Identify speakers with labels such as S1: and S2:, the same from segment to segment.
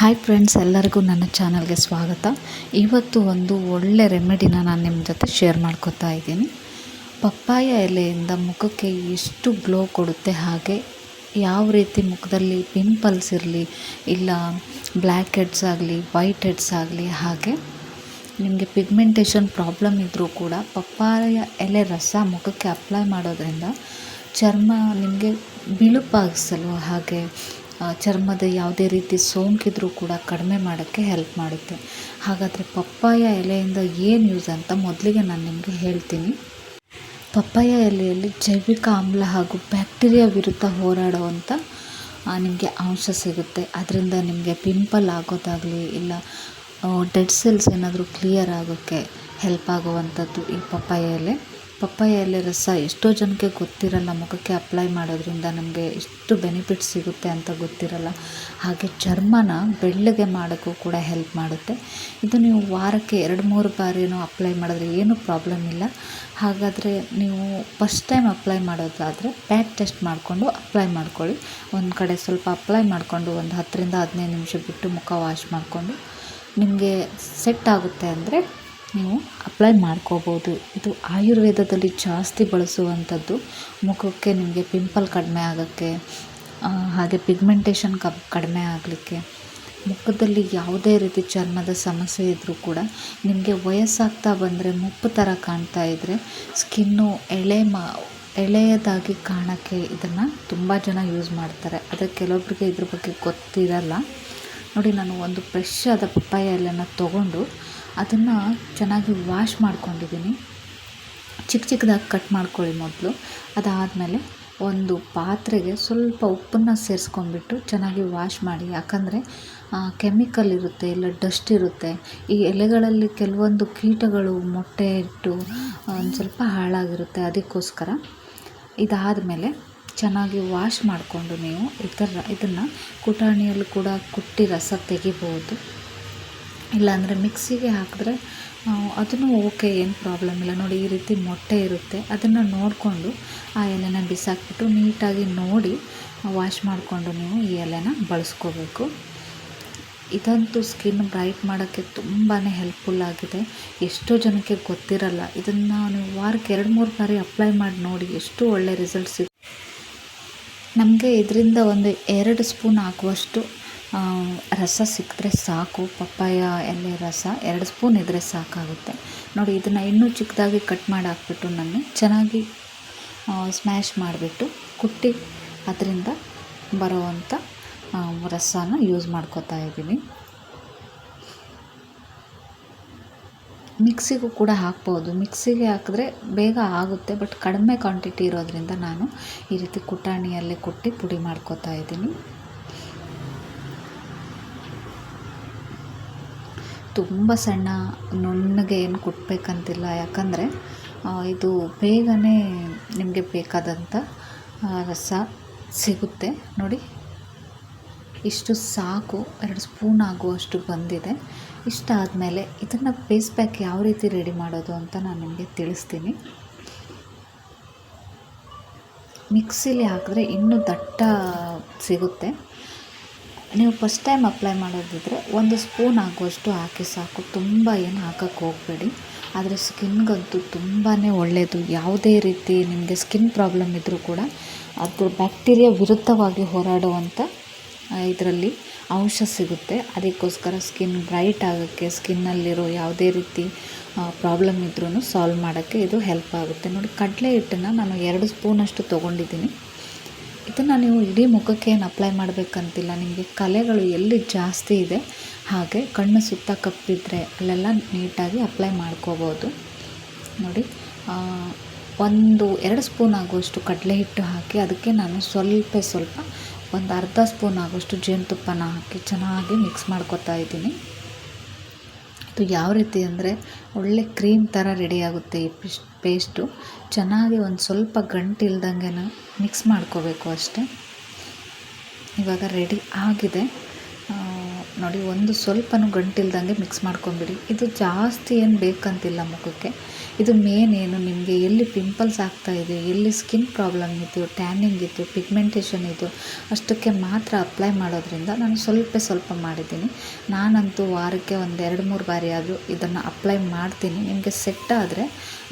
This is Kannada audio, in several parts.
S1: ಹಾಯ್ ಫ್ರೆಂಡ್ಸ್ ಎಲ್ಲರಿಗೂ ನನ್ನ ಚಾನಲ್ಗೆ ಸ್ವಾಗತ. ಇವತ್ತು ಒಂದು ಒಳ್ಳೆ ರೆಮಿಡಿನ ನಾನು ನಿಮ್ಮ ಜೊತೆ ಶೇರ್ ಮಾಡ್ಕೋತಾ ಇದ್ದೀನಿ. ಪಪ್ಪಾಯ ಎಲೆಯಿಂದ ಮುಖಕ್ಕೆ ಎಷ್ಟು ಗ್ಲೋ ಕೊಡುತ್ತೆ, ಹಾಗೆ ಯಾವ ರೀತಿ ಮುಖದಲ್ಲಿ ಪಿಂಪಲ್ಸ್ ಇರಲಿ, ಇಲ್ಲ ಬ್ಲ್ಯಾಕ್ ಹೆಡ್ಸ್ ಆಗಲಿ ವೈಟ್ ಹೆಡ್ಸ್ ಆಗಲಿ, ಹಾಗೆ ನಿಮಗೆ ಪಿಗ್ಮೆಂಟೇಷನ್ ಪ್ರಾಬ್ಲಮ್ ಇದ್ದರೂ ಕೂಡ ಪಪ್ಪಾಯ ಎಲೆ ರಸ ಮುಖಕ್ಕೆ ಅಪ್ಲೈ ಮಾಡೋದ್ರಿಂದ ಚರ್ಮ ನಿಮಗೆ ಬಿಳುಪಾಗಿಸಲು, ಹಾಗೆ ಚರ್ಮದ ಯಾವುದೇ ರೀತಿ ಸೋಂಕಿದ್ರೂ ಕೂಡ ಕಡಿಮೆ ಮಾಡೋಕ್ಕೆ ಹೆಲ್ಪ್ ಮಾಡುತ್ತೆ. ಹಾಗಾದರೆ ಪಪ್ಪಾಯ ಎಲೆಯಿಂದ ಏನು ಯೂಸ್ ಅಂತ ಮೊದಲಿಗೆ ನಾನು ನಿಮಗೆ ಹೇಳ್ತೀನಿ. ಪಪ್ಪಾಯ ಎಲೆಯಲ್ಲಿ ಜೈವಿಕ ಆಮ್ಲ ಹಾಗೂ ಬ್ಯಾಕ್ಟೀರಿಯಾ ವಿರುದ್ಧ ಹೋರಾಡುವಂಥ ನಿಮಗೆ ಅಂಶ ಸಿಗುತ್ತೆ. ಅದರಿಂದ ನಿಮಗೆ ಪಿಂಪಲ್ ಆಗೋದಾಗಲಿ ಇಲ್ಲ ಡೆಡ್ ಸೆಲ್ಸ್ ಏನಾದರೂ ಕ್ಲಿಯರ್ ಆಗೋಕ್ಕೆ ಹೆಲ್ಪ್ ಆಗುವಂಥದ್ದು ಈ ಪಪ್ಪಾಯ ಎಲೆ. ಪಪ್ಪಾಯ ಎಲೆ ರಸ ಎಷ್ಟೋ ಜನಕ್ಕೆ ಗೊತ್ತಿರಲ್ಲ, ಮುಖಕ್ಕೆ ಅಪ್ಲೈ ಮಾಡೋದ್ರಿಂದ ನಮಗೆ ಎಷ್ಟು ಬೆನಿಫಿಟ್ ಸಿಗುತ್ತೆ ಅಂತ ಗೊತ್ತಿರಲ್ಲ. ಹಾಗೆ ಚರ್ಮನ ಬೆಳ್ಳಗೆ ಮಾಡೋಕ್ಕೂ ಕೂಡ ಹೆಲ್ಪ್ ಮಾಡುತ್ತೆ. ಇದು ನೀವು ವಾರಕ್ಕೆ ಎರಡು, ಮೂರು ಬಾರಿನೂ ಅಪ್ಲೈ ಮಾಡಿದ್ರೆ ಏನೂ ಪ್ರಾಬ್ಲಮ್ ಇಲ್ಲ. ಹಾಗಾದರೆ ನೀವು ಫಸ್ಟ್ ಟೈಮ್ ಅಪ್ಲೈ ಮಾಡೋದಾದರೆ ಪ್ಯಾಟ್ ಟೆಸ್ಟ್ ಮಾಡಿಕೊಂಡು ಅಪ್ಲೈ ಮಾಡ್ಕೊಳ್ಳಿ. ಒಂದು ಕಡೆ ಸ್ವಲ್ಪ ಅಪ್ಲೈ ಮಾಡಿಕೊಂಡು ಒಂದು ಹತ್ತರಿಂದ ಹದಿನೈದು ನಿಮಿಷ ಬಿಟ್ಟು ಮುಖ ವಾಶ್ ಮಾಡಿಕೊಂಡು ನಿಮಗೆ ಸೆಟ್ ಆಗುತ್ತೆ ಅಂದರೆ ನೀವು ಅಪ್ಲೈ ಮಾಡ್ಕೋಬೋದು. ಇದು ಆಯುರ್ವೇದದಲ್ಲಿ ಜಾಸ್ತಿ ಬಳಸುವಂಥದ್ದು. ಮುಖಕ್ಕೆ ನಿಮಗೆ ಪಿಂಪಲ್ ಕಡಿಮೆ ಆಗೋಕ್ಕೆ ಹಾಗೆ ಪಿಗ್ಮೆಂಟೇಷನ್ ಕಬ್ ಕಡಿಮೆ ಆಗಲಿಕ್ಕೆ, ಮುಖದಲ್ಲಿ ಯಾವುದೇ ರೀತಿ ಚರ್ಮದ ಸಮಸ್ಯೆ ಇದ್ದರೂ ಕೂಡ ನಿಮಗೆ ವಯಸ್ಸಾಗ್ತಾ ಬಂದರೆ ಮುಪ್ಪು ಥರ ಕಾಣ್ತಾ ಇದ್ದರೆ ಸ್ಕಿನ್ನು ಎಳೆ ಮಾ, ಎಳೆಯದಾಗಿ ಕಾಣೋಕ್ಕೆ ಇದನ್ನು ತುಂಬ ಜನ ಯೂಸ್ ಮಾಡ್ತಾರೆ. ಅದಕ್ಕೆ ಕೆಲವೊಬ್ಬರಿಗೆ ಇದ್ರ ಬಗ್ಗೆ ಗೊತ್ತಿರಲ್ಲ. ನೋಡಿ, ನಾನು ಒಂದು ಫ್ರೆಶ್ ಆದ ಪಪ್ಪಾಯ ಎಲೆನ ತೊಗೊಂಡು ಅದನ್ನು ಚೆನ್ನಾಗಿ ವಾಶ್ ಮಾಡ್ಕೊಂಡಿದ್ದೀನಿ. ಚಿಕ್ಕ ಚಿಕ್ಕದಾಗಿ ಕಟ್ ಮಾಡ್ಕೊಳ್ಳಿ ಮೊದಲು. ಅದಾದಮೇಲೆ ಒಂದು ಪಾತ್ರೆಗೆ ಸ್ವಲ್ಪ ಉಪ್ಪನ್ನು ಸೇರಿಸ್ಕೊಂಡ್ಬಿಟ್ಟು ಚೆನ್ನಾಗಿ ವಾಶ್ ಮಾಡಿ. ಯಾಕಂದರೆ ಕೆಮಿಕಲ್ ಇರುತ್ತೆ, ಇಲ್ಲ ಡಸ್ಟ್ ಇರುತ್ತೆ. ಈ ಎಲೆಗಳಲ್ಲಿ ಕೆಲವೊಂದು ಕೀಟಗಳು, ಮೊಟ್ಟೆ ಇಟ್ಟು ಒಂದು ಸ್ವಲ್ಪ ಹಾಳಾಗಿರುತ್ತೆ. ಅದಕ್ಕೋಸ್ಕರ ಇದಾದಮೇಲೆ ಚೆನ್ನಾಗಿ ವಾಶ್ ಮಾಡಿಕೊಂಡು ನೀವು ಇದರ ಇದನ್ನು ಕುಟಾಣಿಯಲ್ಲಿ ಕೂಡ ಕುಟ್ಟಿ ರಸ ತೆಗಿಬೋದು. ಇಲ್ಲಾಂದರೆ ಮಿಕ್ಸಿಗೆ ಹಾಕಿದ್ರೆ ಅದನ್ನು ಓಕೆ ಏನು ಪ್ರಾಬ್ಲಮ್ ಇಲ್ಲ. ನೋಡಿ, ಈ ರೀತಿ ಮೊಟ್ಟೆ ಇರುತ್ತೆ. ಅದನ್ನು ನೋಡಿಕೊಂಡು ಆ ಎಲೆನ ಬಿಸಾಕ್ಬಿಟ್ಟು ನೀಟಾಗಿ ನೋಡಿ ವಾಶ್ ಮಾಡಿಕೊಂಡು ನೀವು ಈ ಎಲೆನ ಬಳಸ್ಕೋಬೇಕು. ಇದಂತೂ ಸ್ಕಿನ್ ಬ್ರೈಟ್ ಮಾಡೋಕ್ಕೆ ತುಂಬಾ ಹೆಲ್ಪ್ಫುಲ್ ಆಗಿದೆ. ಎಷ್ಟೋ ಜನಕ್ಕೆ ಗೊತ್ತಿರಲ್ಲ. ಇದನ್ನು ನೀವು ವಾರಕ್ಕೆ ಎರಡು ಮೂರು ಬಾರಿ ಅಪ್ಲೈ ಮಾಡಿ ನೋಡಿ, ಎಷ್ಟು ಒಳ್ಳೆ ರಿಸಲ್ಟ್ಸ್ ನಮಗೆ ಇದರಿಂದ ಒಂದು ಎರಡು ಸ್ಪೂನ್ ಹಾಕುವಷ್ಟು ರಸ ಸಿಕ್ಕರೆ ಸಾಕು, ಪಪ್ಪಾಯ ಎಲೆ ರಸ ಎರಡು ಸ್ಪೂನ್ ಇದ್ದರೆ ಸಾಕಾಗುತ್ತೆ. ನೋಡಿ, ಇದನ್ನು ಇನ್ನೂ ಚಿಕ್ಕದಾಗಿ ಕಟ್ ಮಾಡಿ ಹಾಕ್ಬಿಟ್ಟು ನಾನು ಚೆನ್ನಾಗಿ ಸ್ಮ್ಯಾಶ್ ಮಾಡಿಬಿಟ್ಟು ಕುಟ್ಟಿ ಅದರಿಂದ ಬರೋವಂಥ ರಸಾನ ರಸನ ಯೂಸ್ ಮಾಡ್ಕೋತಾ ಇದ್ದೀನಿ. ಮಿಕ್ಸಿಗೂ ಕೂಡ ಹಾಕ್ಬೋದು. ಮಿಕ್ಸಿಗೆ ಹಾಕಿದ್ರೆ ಬೇಗ ಆಗುತ್ತೆ, ಬಟ್ ಕಡಿಮೆ ಕ್ವಾಂಟಿಟಿ ಇರೋದ್ರಿಂದ ನಾನು ಈ ರೀತಿ ಕುಟಾಣಿಯಲ್ಲೇ ಕುಟ್ಟಿ ಪುಡಿ ಮಾಡ್ಕೋತಾ ಇದ್ದೀನಿ. ತುಂಬ ಸಣ್ಣ ನುಣ್ಣಗೆ ಏನು ಕುಟ್ಟಬೇಕಂತಿಲ್ಲ ಯಾಕಂದರೆ ಇದು ಬೇಗನೆ ನಿಮಗೆ ಬೇಕಾದಂಥ ರಸ ಸಿಗುತ್ತೆ. ನೋಡಿ, ಇಷ್ಟು ಸಾಕು, ಎರಡು ಸ್ಪೂನ್ ಆಗುವಷ್ಟು ಬಂದಿದೆ. ಇಷ್ಟಾದಮೇಲೆ ಇದನ್ನು ಫೇಸ್ ಪ್ಯಾಕ್ ಯಾವ ರೀತಿ ರೆಡಿ ಮಾಡೋದು ಅಂತ ನಾನು ನಿಮಗೆ ತಿಳಿಸ್ತೀನಿ. ಮಿಕ್ಸಿಲಿ ಹಾಕಿದ್ರೆ ಇನ್ನೂ ದಟ್ಟ ಸಿಗುತ್ತೆ. ನೀವು ಫಸ್ಟ್ ಟೈಮ್ ಅಪ್ಲೈ ಮಾಡೋದಿದ್ರೆ ಒಂದು ಸ್ಪೂನ್ ಹಾಕುವಷ್ಟು ಹಾಕಿ ಸಾಕು. ತುಂಬ ಏನು ಹಾಕಕ್ಕೆ ಹೋಗಬೇಡಿ. ಆದರೆ ಸ್ಕಿನ್ಗಂತೂ ತುಂಬಾ ಒಳ್ಳೆಯದು ಯಾವುದೇ ರೀತಿ ನಿಮಗೆ ಸ್ಕಿನ್ ಪ್ರಾಬ್ಲಮ್ ಇದ್ದರೂ ಕೂಡ ಅದು ಬ್ಯಾಕ್ಟೀರಿಯಾ ವಿರುದ್ಧವಾಗಿ ಹೋರಾಡುವಂಥ ಇದರಲ್ಲಿ ಅಂಶ ಸಿಗುತ್ತೆ. ಅದಕ್ಕೋಸ್ಕರ ಸ್ಕಿನ್ ಬ್ರೈಟ್ ಆಗೋಕ್ಕೆ ಸ್ಕಿನ್ನಲ್ಲಿರೋ ಯಾವುದೇ ರೀತಿ ಪ್ರಾಬ್ಲಮ್ ಇದ್ರೂ ಸಾಲ್ವ್ ಮಾಡೋಕ್ಕೆ ಇದು ಹೆಲ್ಪ್ ಆಗುತ್ತೆ. ನೋಡಿ, ಕಡಲೆ ಹಿಟ್ಟನ್ನು ನಾನು ಎರಡು ಸ್ಪೂನಷ್ಟು ತೊಗೊಂಡಿದ್ದೀನಿ. ಇದನ್ನು ನೀವು ಇಡೀ ಮುಖಕ್ಕೆ ಏನು ಅಪ್ಲೈ ಮಾಡಬೇಕಂತಿಲ್ಲ. ನಿಮಗೆ ಕಲೆಗಳು ಎಲ್ಲಿ ಜಾಸ್ತಿ ಇದೆ, ಹಾಗೆ ಕಣ್ಣು ಸುತ್ತ ಕಪ್ಪಿದ್ರೆ ಅಲ್ಲೆಲ್ಲ ನೀಟಾಗಿ ಅಪ್ಲೈ ಮಾಡ್ಕೋಬೋದು. ನೋಡಿ ಒಂದು, ಎರಡು ಸ್ಪೂನ್ ಆಗುವಷ್ಟು ಕಡಲೆ ಹಿಟ್ಟು ಹಾಕಿ, ಅದಕ್ಕೆ ನಾನು ಸ್ವಲ್ಪ ಸ್ವಲ್ಪ ಒಂದು ಅರ್ಧ ಸ್ಪೂನ್ ಆಗೋಷ್ಟು ಜೇನುತುಪ್ಪನ ಹಾಕಿ ಚೆನ್ನಾಗಿ ಮಿಕ್ಸ್ ಮಾಡ್ಕೊತಾ ಇದ್ದೀನಿ. ಇದು ಯಾವ ರೀತಿ ಅಂದರೆ ಒಳ್ಳೆ ಕ್ರೀಮ್ ಥರ ರೆಡಿ ಆಗುತ್ತೆ ಈ ಪಿಶ್ ಪೇಸ್ಟು. ಚೆನ್ನಾಗಿ ಒಂದು ಸ್ವಲ್ಪ ಗಂಟು ಇಲ್ದಂಗೆ ಮಿಕ್ಸ್ ಮಾಡ್ಕೋಬೇಕು ಅಷ್ಟೇ. ಇವಾಗ ರೆಡಿ ಆಗಿದೆ. ನೋಡಿ, ಒಂದು ಸ್ವಲ್ಪನೂ ಗಂಟಿಲ್ದಂಗೆ ಮಿಕ್ಸ್ ಮಾಡ್ಕೊಂಬಿಡಿ. ಇದು ಜಾಸ್ತಿ ಏನು ಬೇಕಂತಿಲ್ಲ ಮುಖಕ್ಕೆ. ಇದು ಮೇನ್ ಏನು, ನಿಮಗೆ ಎಲ್ಲಿ ಪಿಂಪಲ್ಸ್ ಆಗ್ತಾ ಇದೆ, ಎಲ್ಲಿ ಸ್ಕಿನ್ ಪ್ರಾಬ್ಲಮ್ ಇತ್ತು ಟ್ಯಾನಿಂಗ್ ಇತ್ತು ಪಿಗ್ಮೆಂಟೇಷನ್ ಇತ್ತು ಅಷ್ಟಕ್ಕೆ ಮಾತ್ರ ಅಪ್ಲೈ ಮಾಡೋದ್ರಿಂದ ನಾನು ಸ್ವಲ್ಪ ಸ್ವಲ್ಪ ಮಾಡಿದ್ದೀನಿ. ನಾನಂತೂ ವಾರಕ್ಕೆ ಒಂದು ಎರಡು ಮೂರು ಬಾರಿ ಆದರೂ ಇದನ್ನು ಅಪ್ಲೈ ಮಾಡ್ತೀನಿ. ನಿಮಗೆ ಸೆಟ್ ಆದರೆ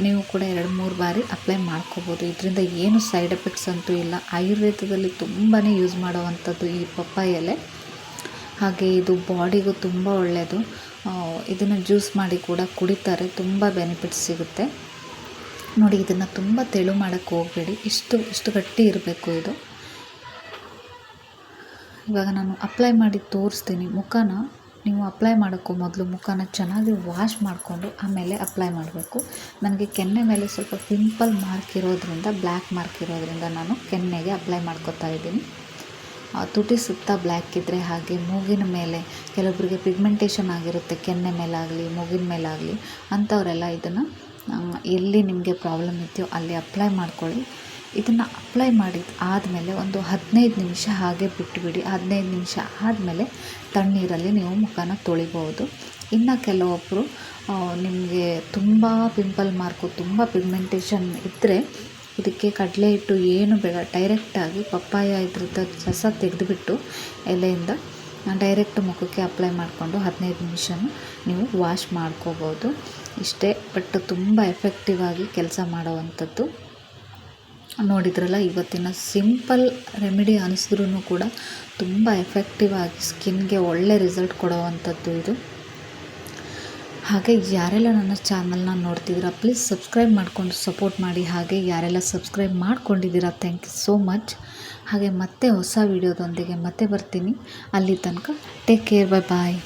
S1: ನೀವು ಕೂಡ ಎರಡು ಮೂರು ಬಾರಿ ಅಪ್ಲೈ ಮಾಡ್ಕೋಬೋದು. ಇದರಿಂದ ಏನು ಸೈಡ್ ಎಫೆಕ್ಟ್ಸ್ ಅಂತೂ ಇಲ್ಲ. ಆಯುರ್ವೇದದಲ್ಲಿ ತುಂಬಾ ಯೂಸ್ ಮಾಡುವಂಥದ್ದು ಈ ಪಪ್ಪಾಯ ಎಲೆ ಹಾಗೆ ಇದು ಬಾಡಿಗೂ ತುಂಬ ಒಳ್ಳೆಯದು ಇದನ್ನು ಜ್ಯೂಸ್ ಮಾಡಿ ಕೂಡ ಕುಡಿತಾರೆ. ತುಂಬ ಬೆನಿಫಿಟ್ಸ್ ಸಿಗುತ್ತೆ. ನೋಡಿ, ಇದನ್ನು ತುಂಬ ತೆಳು ಮಾಡೋಕ್ಕೆ ಹೋಗಬೇಡಿ. ಇಷ್ಟು ಇಷ್ಟು ಗಟ್ಟಿ ಇರಬೇಕು ಇದು. ಇವಾಗ ನಾನು ಅಪ್ಲೈ ಮಾಡಿ ತೋರಿಸ್ತೀನಿ. ಮುಖನ ನೀವು ಅಪ್ಲೈ ಮಾಡೋಕ್ಕೂ ಮೊದಲು ಮುಖನ ಚೆನ್ನಾಗಿ ವಾಶ್ ಮಾಡಿಕೊಂಡು ಆಮೇಲೆ ಅಪ್ಲೈ ಮಾಡಬೇಕು. ನನಗೆ ಕೆನ್ನೆ ಮೇಲೆ ಸ್ವಲ್ಪ ಪಿಂಪಲ್ ಮಾರ್ಕ್ ಇರೋದ್ರಿಂದ ಬ್ಲ್ಯಾಕ್ ಮಾರ್ಕ್ ಇರೋದ್ರಿಂದ ನಾನು ಕೆನ್ನೆಗೆ ಅಪ್ಲೈ ಮಾಡ್ಕೊತಾ ಇದ್ದೀನಿ. ತುಟಿ ಸುತ್ತ ಬ್ಲ್ಯಾಕ್ ಇದ್ದರೆ ಹಾಗೆ ಮೂಗಿನ ಮೇಲೆ ಕೆಲವೊಬ್ಬರಿಗೆ ಪಿಗ್ಮೆಂಟೇಷನ್ ಆಗಿರುತ್ತೆ, ಕೆನ್ನೆ ಮೇಲಾಗಲಿ, ಮೂಗಿನ ಮೇಲಾಗಲಿ, ಅಂಥವರೆಲ್ಲ ಇದನ್ನು ಎಲ್ಲಿ ನಿಮಗೆ ಪ್ರಾಬ್ಲಮ್ ಇದೆಯೋ ಅಲ್ಲಿ ಅಪ್ಲೈ ಮಾಡ್ಕೊಳ್ಳಿ. ಇದನ್ನು ಅಪ್ಲೈ ಮಾಡಿದ ಆದಮೇಲೆ ಒಂದು ಹದಿನೈದು ನಿಮಿಷ ಹಾಗೆ ಬಿಟ್ಟುಬಿಡಿ ಹದಿನೈದು ನಿಮಿಷ ಆದಮೇಲೆ ತಣ್ಣೀರಲ್ಲಿ ನೀವು ಮುಖನ ತೊಳಿಬೋದು ಇನ್ನು ಕೆಲವೊಬ್ಬರು ನಿಮಗೆ ತುಂಬ ಪಿಂಪಲ್ ಮಾರ್ಕು ತುಂಬ ಪಿಗ್ಮೆಂಟೇಷನ್ ಇದ್ದರೆ ಇದಕ್ಕೆ ಕಡಲೆ ಹಿಟ್ಟು ಏನು ಬೇಡ. ಡೈರೆಕ್ಟಾಗಿ ಪಪ್ಪಾಯ ಇದ್ರದ್ದು ರಸ ತೆಗೆದುಬಿಟ್ಟು ಎಲೆಯಿಂದ ಡೈರೆಕ್ಟ್ ಮುಖಕ್ಕೆ ಅಪ್ಲೈ ಮಾಡಿಕೊಂಡು ಹದಿನೈದು ನಿಮಿಷ ನೀವು ವಾಶ್ ಮಾಡ್ಕೋಬೋದು. ಇಷ್ಟೇ ಬಟ್ ತುಂಬ ಎಫೆಕ್ಟಿವ್ ಆಗಿ ಕೆಲಸ ಮಾಡುವಂಥದ್ದು. ನೋಡಿದ್ರಲ್ಲ, ಇವತ್ತಿನ ಸಿಂಪಲ್ ರೆಮಿಡಿ ಅನಿಸಿದ್ರೂ ಕೂಡ ತುಂಬ ಎಫೆಕ್ಟಿವ್ ಆಗಿ ಸ್ಕಿನ್ಗೆ ಒಳ್ಳೆ ರಿಸಲ್ಟ್ ಕೊಡುವಂಥದ್ದು ಇದು. ಹಾಗೆ ಯಾರೆಲ್ಲ ನನ್ನ ಚಾನಲ್ನ ನೋಡ್ತಿದ್ದೀರಾ ಪ್ಲೀಸ್ ಸಬ್ಸ್ಕ್ರೈಬ್ ಮಾಡಿಕೊಂಡು ಸಪೋರ್ಟ್ ಮಾಡಿ. ಹಾಗೆ ಯಾರೆಲ್ಲ ಸಬ್ಸ್ಕ್ರೈಬ್ ಮಾಡ್ಕೊಂಡಿದ್ದೀರಾ ಥ್ಯಾಂಕ್ ಯು ಸೋ ಮಚ್ ಹಾಗೆ ಮತ್ತೆ ಹೊಸ ವೀಡಿಯೋದೊಂದಿಗೆ ಮತ್ತೆ ಬರ್ತೀನಿ. ಅಲ್ಲಿ ತನಕ ಟೇಕ್ ಕೇರ್ ಬೈ ಬಾಯ್